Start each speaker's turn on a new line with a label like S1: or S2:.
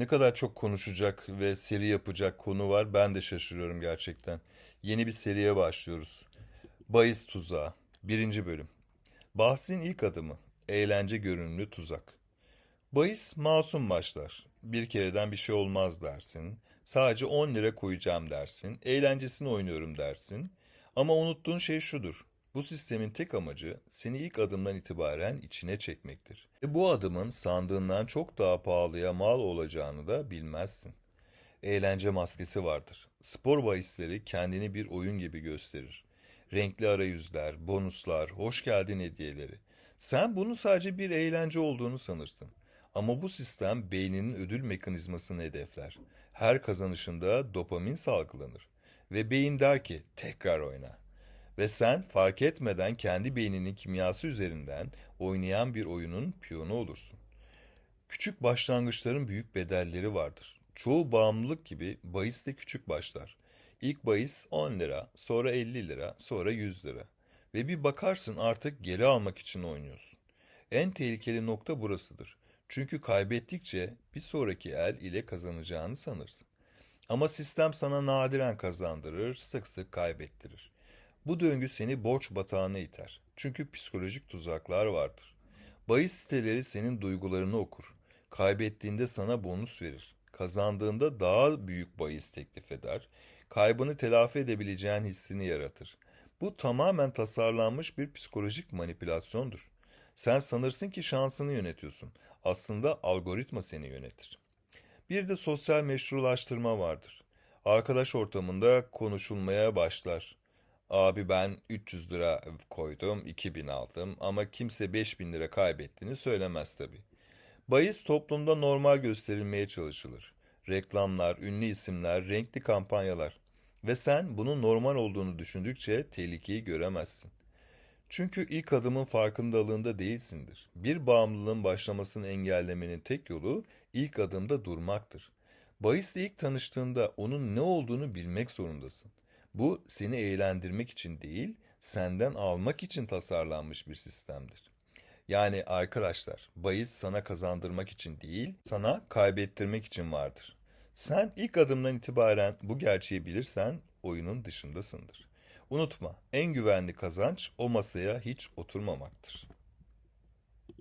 S1: Ne kadar çok konuşacak ve seri yapacak konu var ben de şaşırıyorum gerçekten. Yeni bir seriye başlıyoruz. Bahis Tuzağı. Birinci bölüm. Bahsin ilk adımı. Eğlence görünümlü tuzak. Bahis masum başlar. Bir kereden bir şey olmaz dersin. Sadece 10 lira koyacağım dersin. Eğlencesini oynuyorum dersin. Ama unuttuğun şey şudur. Bu sistemin tek amacı seni ilk adımdan itibaren içine çekmektir. Ve bu adımın sandığından çok daha pahalıya mal olacağını da bilmezsin. Eğlence maskesi vardır. Spor bahisleri kendini bir oyun gibi gösterir. Renkli arayüzler, bonuslar, hoş geldin hediyeleri. Sen bunun sadece bir eğlence olduğunu sanırsın. Ama bu sistem beyninin ödül mekanizmasını hedefler. Her kazanışında dopamin salgılanır. Ve beyin der ki tekrar oyna. Ve sen fark etmeden kendi beyninin kimyası üzerinden oynayan bir oyunun piyonu olursun. Küçük başlangıçların büyük bedelleri vardır. Çoğu bağımlılık gibi bahis de küçük başlar. İlk bahis 10 lira, sonra 50 lira, sonra 100 lira. Ve bir bakarsın artık geri almak için oynuyorsun. En tehlikeli nokta burasıdır. Çünkü kaybettikçe bir sonraki el ile kazanacağını sanırsın. Ama sistem sana nadiren kazandırır, sık sık kaybettirir. Bu döngü seni borç batağına iter. Çünkü psikolojik tuzaklar vardır. Bahis siteleri senin duygularını okur. Kaybettiğinde sana bonus verir. Kazandığında daha büyük bahis teklif eder. Kaybını telafi edebileceğin hissini yaratır. Bu tamamen tasarlanmış bir psikolojik manipülasyondur. Sen sanırsın ki şansını yönetiyorsun. Aslında algoritma seni yönetir. Bir de sosyal meşrulaştırma vardır. Arkadaş ortamında konuşulmaya başlar. Abi ben 300 lira koydum, 2000 aldım ama kimse 5000 lira kaybettiğini söylemez tabii. Bahis toplumda normal gösterilmeye çalışılır. Reklamlar, ünlü isimler, renkli kampanyalar. Ve sen bunun normal olduğunu düşündükçe tehlikeyi göremezsin. Çünkü ilk adımın farkındalığında değilsindir. Bir bağımlılığın başlamasını engellemenin tek yolu ilk adımda durmaktır. Bahisle ilk tanıştığında onun ne olduğunu bilmek zorundasın. Bu seni eğlendirmek için değil, senden almak için tasarlanmış bir sistemdir. Yani arkadaşlar, bahis sana kazandırmak için değil, sana kaybettirmek için vardır. Sen ilk adımdan itibaren bu gerçeği bilirsen oyunun dışındasındır. Unutma, en güvenli kazanç o masaya hiç oturmamaktır.